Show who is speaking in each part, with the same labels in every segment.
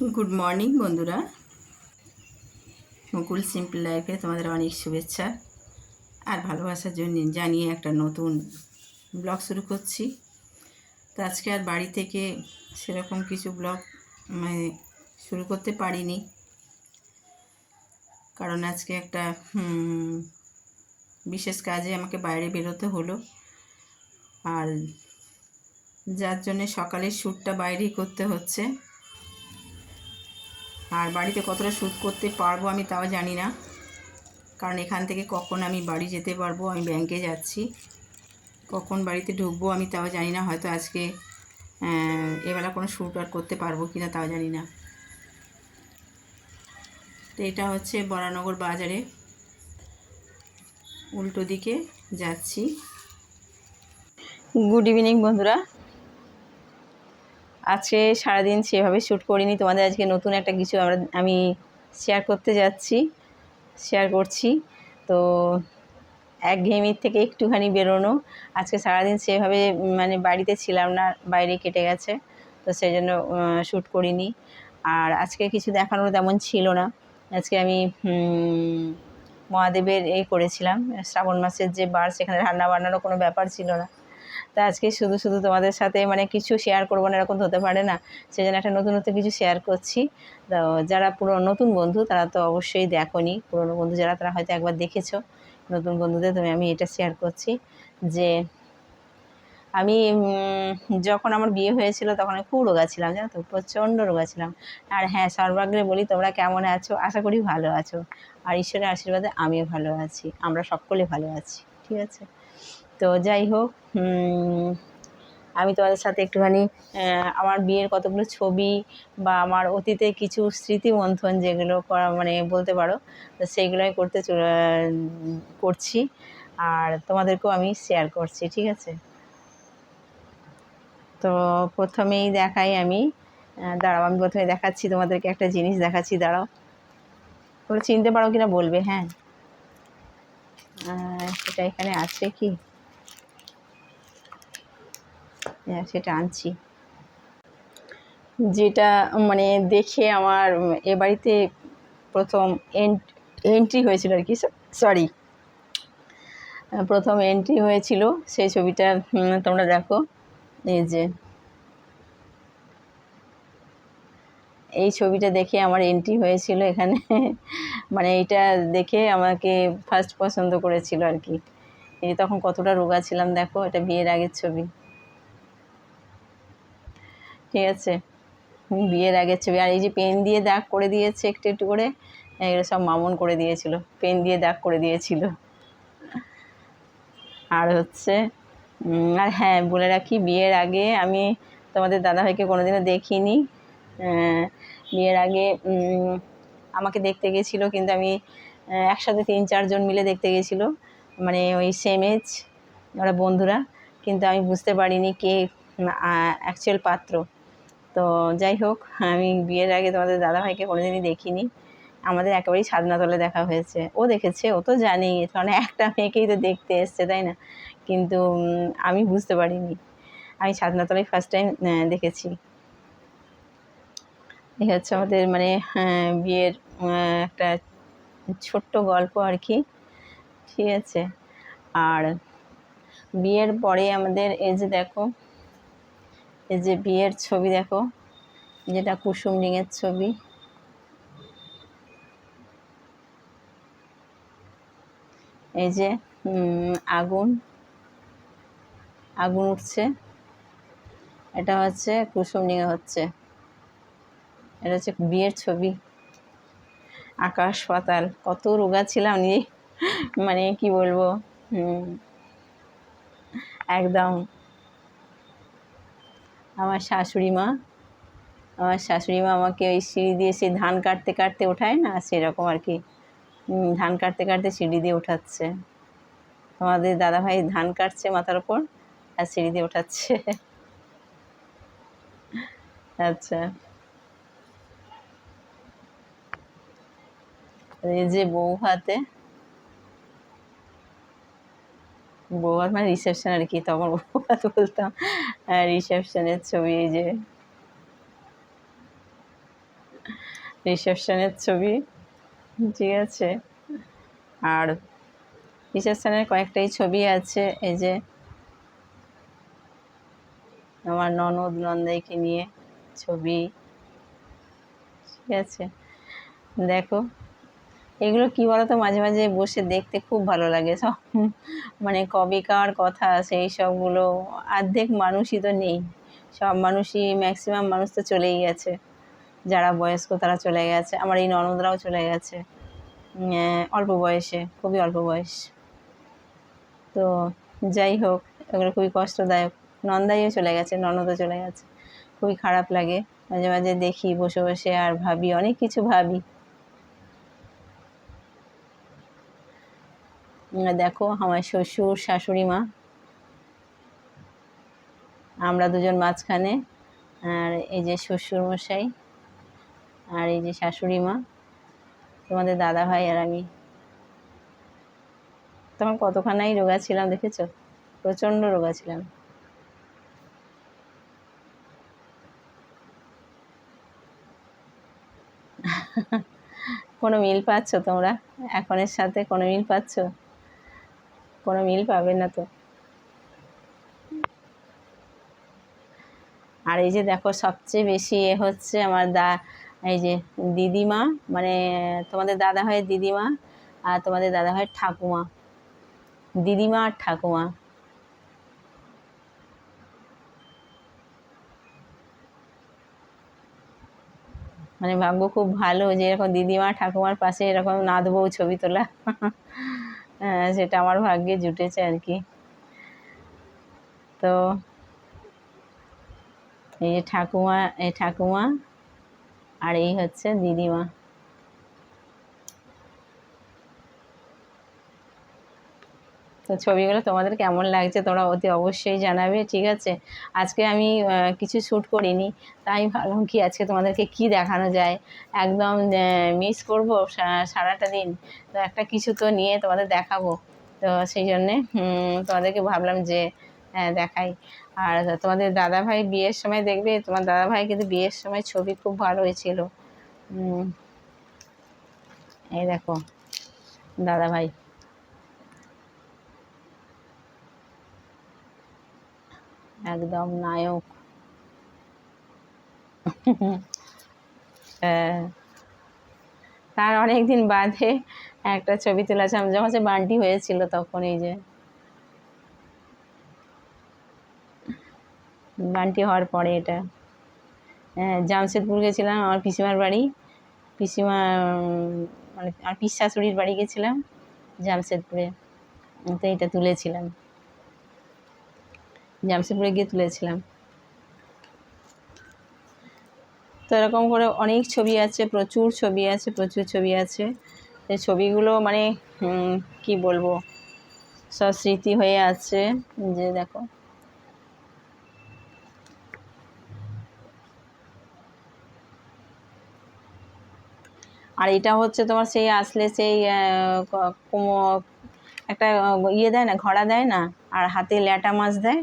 Speaker 1: Good morning বন্ধুরা। মুকুল simple লাইফে তোমাদের অনেক শুভেচ্ছা আর ভালোবাসার জন্য জানিয়ে একটা নতুন ব্লগ শুরু করছি। তো আজকে আর বাড়ি থেকে সেরকম কিছু ব্লগ মানে শুরু করতে পারিনি। কারণ আজকে একটা বিশেষ কাজে আমাকে বাইরে বেরোতে হলো। আর যার জন্যে সকালের শ্যুটটা বাইরেই করতে হচ্ছে। আর বাড়িতে কতটা শ্যুট করতে পারব আমি তাও জানি না। কারণ এখান থেকে কখন আমি বাড়ি যেতে পারব, আমি ব্যাংকে যাচ্ছি। কখন বাড়িতে ঢুকবো আমি তাও জানি না, হয়তো আজকে এবেলা কোনো শ্যুট আর করতে পারব কি না তাও জানি না। তো এটা হচ্ছে বরানগর বাজারে। উল্টো দিকে যাচ্ছি। গুড ইভিনিং বন্ধুরা। আজকে সারাদিন সেভাবে শ্যুট করিনি। তোমাদের আজকে নতুন একটা কিছু আমরা, আমি শেয়ার করতে যাচ্ছি শেয়ার করছি। তো এক ঘেমির থেকে একটুখানি বেরোনো। আজকে সারাদিন সেভাবে মানে বাড়িতে ছিলাম না, বাইরে কেটে গেছে। তো সেই জন্য শ্যুট করিনি। আর আজকে কিছু দেখানোর তেমন ছিল না। আজকে আমি মহাদেবের এই করেছিলাম। শ্রাবণ মাসের যে বার, সেখানে রান্না বান্নারও কোনো ব্যাপার ছিল না। তা আজকে শুধু শুধু তোমাদের সাথে মানে কিছু শেয়ার করব না, এরকম হতে পারে না। সেই জন্য একটা নতুন নতুন কিছু শেয়ার করছি। তো যারা পুরো নতুন বন্ধু, তারা তো অবশ্যই দেখোনি। পুরনো বন্ধু যারা, তারা হয়তো একবার দেখেছ। নতুন বন্ধুদের তুমি, আমি এটা শেয়ার করছি যে আমি যখন আমার বিয়ে হয়েছিল, তখন আমি খুব রোগা ছিলাম, জানো তো? প্রচণ্ড রোগা ছিলাম। আর হ্যাঁ সর্বাগ্রে বলি, তোমরা কেমন আছো? আশা করি ভালো আছো। আর ঈশ্বরের আশীর্বাদে আমিও ভালো আছি। আমরা সকলে ভালো আছি, ঠিক আছে? তো যাই হোক আমি তোমাদের সাথে একটুখানি আমার বিয়ের কতগুলো ছবি বা আমার অতীতে কিছু স্মৃতি মন্থন যেগুলো করা মানে বলতে পারো, তো সেইগুলোই করতে চ- করছি আর তোমাদেরকেও আমি শেয়ার করছি, ঠিক আছে? তো প্রথমেই দেখাই আমি দাঁড়াও, আমি প্রথমে দেখাচ্ছি তোমাদেরকে একটা জিনিস দেখাচ্ছি, দাঁড়াও। তোমরা চিনতে পারো কিনা বলবে হ্যাঁ। সেটা এখানে আছে কি হ্যাঁ সেটা আনছি। যেটা মানে দেখে আমার, এ বাড়িতে প্রথম এন্ট্রি হয়েছিল আর কি সরি প্রথম এন্ট্রি হয়েছিল, সেই ছবিটা তোমরা দেখো, এই যে। এই ছবিটা দেখে আমার এন্ট্রি হয়েছিল এখানে মানে এটা দেখে আমাকে ফার্স্ট পছন্দ করেছিল আর কি। তখন কতটা রোগা ছিলাম, দেখো, এটা বিয়ের আগের ছবি। ঠিক আছে। বিয়ের আগের ছবি আর এই যে পেন দিয়ে দাগ করে দিয়েছে একটু একটু করে এগুলো সব মামন করে দিয়েছিল। পেন দিয়ে দাগ করে দিয়েছিল। আর হচ্ছে আর হ্যাঁ বলে রাখি, বিয়ের আগে আমি তোমাদের দাদাভাইকে কোনোদিনও দেখিনি। বিয়ের আগে আমাকে দেখতে গেছিল, কিন্তু আমি একসাথে তিন চারজন মিলে দেখতে গেছিল। মানে ওই সেম এজ ওরা বন্ধুরা। কিন্তু আমি বুঝতে পারিনি কে অ্যাকচুয়াল পাত্র। তো যাই হোক আমি বিয়ের আগে তোমাদের দাদাভাইকে কোনোদিনই দেখিনি। আমাদের একেবারেই সাধনাতলে দেখা হয়েছে। ও দেখেছে ও তো জানেই কারণ একটা মেয়েকেই তো দেখতে এসছে তাই না? কিন্তু আমি বুঝতে পারিনি। আমি সাধনাতলায় ফার্স্ট টাইম দেখেছি। এই হচ্ছে আমাদের মানে হ্যাঁ, বিয়ের একটা ছোট্ট গল্প আর কি। ঠিক আছে? আর বিয়ের পরে আমাদের এই যে দেখো এই যে বিয়ের ছবি দেখো যেটা কুসুম রিংয়ের ছবি। এই যে আগুন আগুন উঠছে। এটা হচ্ছে কুসুম রিঙে হচ্ছে। এটা হচ্ছে বিয়ের ছবি। আকাশ পাতাল, কত রোগা ছিলাম নিয়ে মানে কি বলব? একদম। আমার শাশুড়ি মা। আমার শাশুড়ি মা আমাকে ওই সিঁড়ি দিয়ে সে ধান কাটতে কাটতে ওঠায় না, সেরকম আর কি। ধান কাটতে কাটতে সিঁড়ি দিয়ে ওঠাচ্ছে। তোমাদের দাদাভাই ধান কাটছে মাথার ওপর আর সিঁড়ি দিয়ে ওঠাচ্ছে। আচ্ছা। এই যে বউ হাতে বউ হাত মানে রিসেপশন আর কি তখন বউ বলতাম রিসেপশনের ছবি, এই যে। রিসেপশনের ছবি, ঠিক আছে। আর রিসেপশনের কয়েকটাই ছবি আছে, এই যে। আমার ননদ নন্দাইকে নিয়ে ছবি, ঠিক আছে। দেখো এগুলো কি বলতো? মাঝে মাঝে বসে দেখতে খুব ভালো লাগে। সব মানে কবেকার কথা সেই সবগুলো। অর্ধেক মানুষই তো নেই। সব মানুষই ম্যাক্সিমাম মানুষ তো চলেই গেছে। যারা বয়স্ক তারা চলে গেছে। আমার এই ননদরাও চলে গেছে। অল্প বয়সে, খুবই অল্প বয়স। তো যাই হোক, এগুলো খুবই কষ্টদায়ক। নন্দাইও চলে গেছে, ননদও চলে গেছে। খুবই খারাপ লাগে। মাঝে মাঝে দেখি, বসে বসে আর ভাবি, অনেক কিছু ভাবি। দেখো, আমার শ্বশুর, শাশুড়ি মা। আমরা দুজন মাঝখানে, আর এই যে শ্বশুর মশাই, আর এই যে শাশুড়ি মা, তোমাদের দাদা ভাই আর আমি। তখন কতখানাই রোগা ছিলাম, দেখেছ? প্রচণ্ড রোগা ছিলাম। কোনো মিল পাচ্ছ তোমরা? এখনের সাথে কোনো মিল পাচ্ছ? কোনো মিল পাবে না তো। আর এই যে দেখো সবচেয়ে বেশি এ হচ্ছে আমার দা এই যে দিদিমা মানে তোমাদের দাদা ভাইয়ের দিদিমা আর তোমাদের দাদা হয় ঠাকুমা। দিদিমা আর ঠাকুমা। মানে ভাগ্য খুব ভালো যে এরকম দিদিমা ঠাকুমার পাশে এরকম বউ ছবি তোলা। হ্যাঁ, সেটা আমার ভাগ্যে জুটেছে আর কি। তো এই যে ঠাকুমা, এই ঠাকুমা আর এই হচ্ছে দিদিমা। তো ছবিগুলো তোমাদের কেমন লাগছে তোমরা অতি অবশ্যই জানাবে, ঠিক আছে? আজকে আমি কিছু শ্যুট করিনি, তাই ভাবলাম কি আজকে তোমাদেরকে কি দেখানো যায়? একদম মিস করব সারাটা দিন। তো একটা কিছু তো নিয়ে তোমাদের দেখাবো। তো সেই জন্যে তোমাদেরকে ভাবলাম যে দেখাই। আর তোমাদের দাদা ভাই বিয়ের সময় দেখবে, তোমার দাদা ভাই কিন্তু বিয়ের সময় ছবি খুব ভালো হয়েছিল। এই দেখো দাদা একদম নায়ক। তার অনেক দিন বাদে একটা ছবি তুলেছিলাম, যখন সে বান্টি হয়েছিল তখন এই যে। বান্টি হওয়ার পরে এটা। জামশেদপুর গেছিলাম, আমার পিসিমার বাড়ি। পিসিমা মানে আমার পিস শাশুড়ির বাড়ি গেছিলাম জামশেদপুরে। তো এটা তুলেছিলাম। জামশেদপুরে গিয়ে তুলেছিলাম। তো এরকম করে অনেক ছবি আছে, প্রচুর ছবি আছে, প্রচুর ছবি আছে। এই ছবিগুলো মানে কি বলব? সব স্মৃতি হয়ে আছে, যে দেখো। আর এটা হচ্ছে তোমার সেই আসলে সেই একটা ইয়ে দেয় না, ঘোড়া দেয় না? আর হাতে ল্যাটা মাছ দেয়।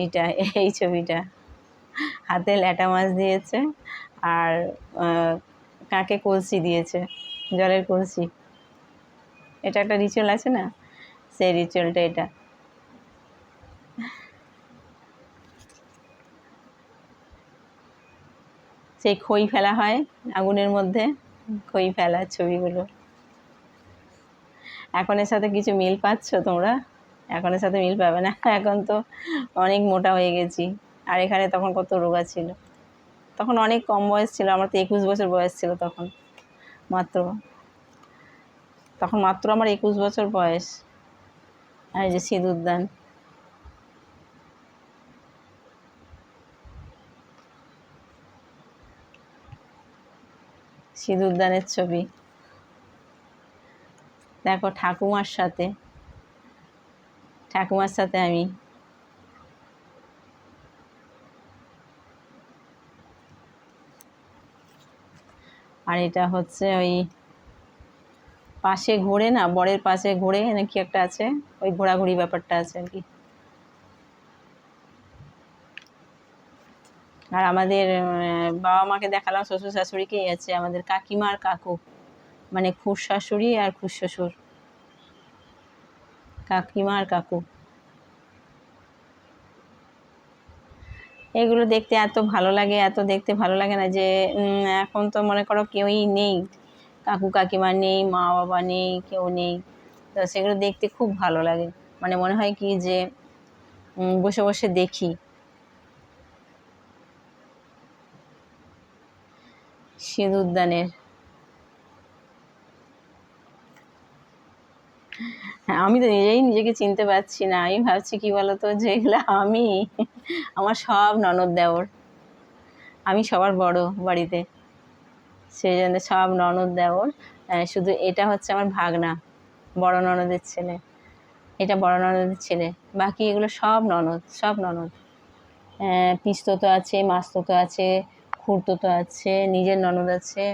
Speaker 1: এইটা, এই ছবিটা। হাতে ল্যাটা মাছ দিয়েছে আর কাকে কলসি দিয়েছে? জলের কলসি। এটা একটা রিচুয়াল আছে না? সেই রিচুয়ালটা এটা। সেই খই ফেলা হয় আগুনের মধ্যে, খই ফেলার ছবিগুলো। এখনের সাথে কিছু মিল পাচ্ছ তোমরা? এখনের সাথে মিল পাবে না। এখন তো অনেক মোটা হয়ে গেছি। আর এখানে তখন কত রোগা ছিল। তখন অনেক কম বয়স ছিল। আমার তো একুশ বছর বয়স ছিল তখন। মাত্র। তখন মাত্র আমার একুশ বছর বয়স। আর যে সিঁদুরদান। সিঁদুরদানের ছবি। দেখো ঠাকুমার সাথে। ঠাকুমার সাথে আমি। আর এটা হচ্ছে ওই পাশে ঘোরে না, বরের পাশে ঘোরে নাকি একটা আছে? ওই ঘোরাঘুরি ব্যাপারটা আছে আর কি। আর আমাদের বাবা মাকে দেখালাম, শ্বশুর শাশুড়িকেই আছে, আমাদের কাকিমা আর কাকু মানে খুশ শাশুড়ি আর খুশ শ্বশুর। কাকিমা আর কাকু। এগুলো দেখতে এত ভালো লাগে, এত দেখতে ভালো লাগে না যে এখন তো মনে করো কেউই নেই। কাকু কাকিমা নেই, মা বাবা নেই, কেউ নেই। তো সেগুলো দেখতে খুব ভালো লাগে। মানে মনে হয় কি যে বসে বসে দেখি। সিঁদুরদানের আমি তো নিজেই নিজেকে চিনতে পারছি না। আমি ভাবছি কি বলতো যে আমি আমার সব ননদ দেওর। আমি সবার বড় বাড়িতে। সেই জন্য সব ননদ দেওর। শুধু এটা হচ্ছে আমার ভাগনা বড় ননদের ছেলে। এটা বড় ননদের ছেলে। বাকি এগুলো সব ননদ সব ননদ। আহ, তো আছে মাস্তো তো আছে খুঁড়তো তো আছে নিজের ননদ আছে।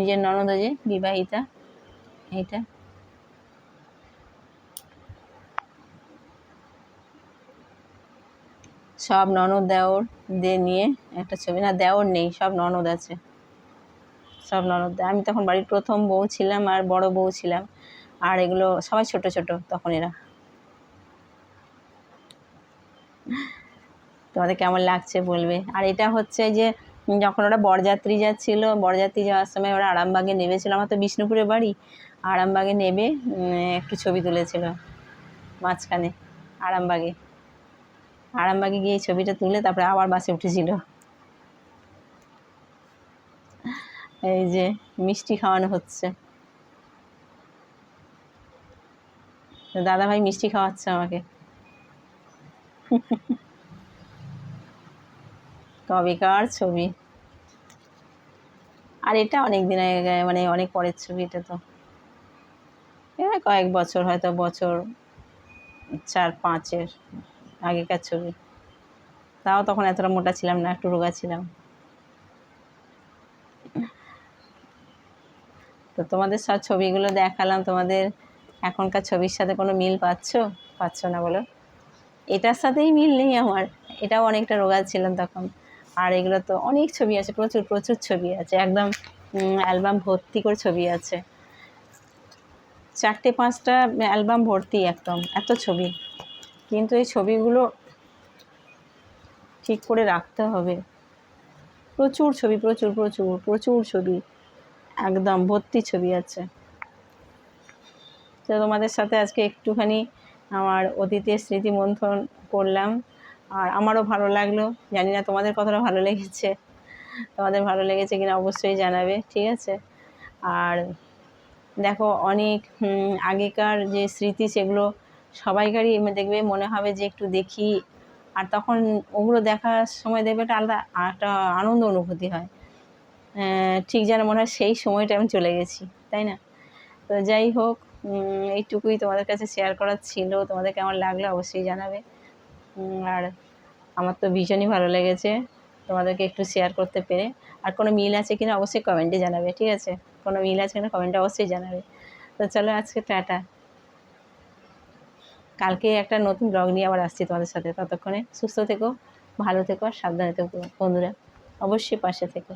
Speaker 1: নিজের ননদ আছে বিবাহিতা এইটা। সব ননদ দেওর দিয়ে নিয়ে একটা ছবি। না, দেওর নেই, সব ননদ আছে। সব ননদ আমি তখন বাড়ির প্রথম বউ ছিলাম আর বড় বউ ছিলাম। আর এগুলো সবাই ছোট ছোট তখন এরা। তোমাদের কেমন লাগছে বলবে? আর এটা হচ্ছে যে, যখন ওরা বরযাত্রী যাচ্ছিল, বরযাত্রী যাওয়ার সময় ওরা আরামবাগে নেমেছিল। আমার তো বিষ্ণুপুরে বাড়ি। আরামবাগে নেবে একটু ছবি তুলেছিল মাঝখানে, আরামবাগে। আরামবাগে গিয়ে ছবিটা তুলে তারপরে আবার বাসে উঠেছিল। এই যে মিষ্টি খাওয়ানো হচ্ছে। দাদা ভাই মিষ্টি খাওয়াচ্ছে আমাকে। কবেকার ছবি। আর এটা অনেক দিন আগে মানে অনেক পরের ছবি এটা তো। কয়েক বছর হয়তো, বছর চার পাঁচের। আগেকার ছবি। তাও তখন এতটা মোটা ছিলাম না, একটু রোগা ছিলাম। তো তোমাদের সব ছবিগুলো দেখালাম, তোমাদের এখনকার ছবির সাথে কোনো মিল পাচ্ছ? পাচ্ছ না বলো? এটার সাথেই মিল নেই আমার। এটাও অনেকটা রোগা ছিলাম তখন। আর এগুলো তো অনেক ছবি আছে, প্রচুর প্রচুর ছবি আছে। একদম অ্যালবাম ভর্তি করে ছবি আছে। চারটে, পাঁচটা অ্যালবাম ভর্তি একদম, এত ছবি। কিন্তু এই ছবিগুলো ঠিক করে রাখতে হবে। প্রচুর ছবি, প্রচুর প্রচুর প্রচুর ছবি, একদম ভর্তি ছবি আছে। তো তোমাদের সাথে আজকে একটুখানি আমার অতীতের স্মৃতি মন্থন করলাম। আর আমারও ভালো লাগল। জানি না তোমাদের কতটা ভালো লেগেছে। তোমাদের ভালো লেগেছে কিনা অবশ্যই জানাবে, ঠিক আছে? আর দেখো, অনেক আগেকার যে স্মৃতি সেগুলো সবাইকারই দেখবে, মনে হবে যে একটু দেখি। আর তখন ওগুলো দেখার সময় দেখবে একটা আলাদা একটা আনন্দ অনুভূতি হয়। ঠিক যেন মনে হয় সেই সময়টা আমি চলে গেছি, তাই না? তো যাই হোক এইটুকুই তোমাদের কাছে শেয়ার করার ছিল। তোমাদের কেমন লাগল অবশ্যই জানাবে। আর আমার তো ভীষণই ভালো লেগেছে তোমাদেরকে একটু শেয়ার করতে পেরে। আর কোনো মিল আছে কিনা অবশ্যই কমেন্টে জানাবে, ঠিক আছে? কোনো মিল আছে কিনা কমেন্টে অবশ্যই জানাবে। তো চলো আজকে টাটা। কালকে একটা নতুন ব্লগ নিয়ে আবার আসছি তোমাদের সাথে ততক্ষণে। সুস্থ থেকো, ভালো থেকো আর সাবধানে থেকো বন্ধুরা। অবশ্যই পাশে থেকো।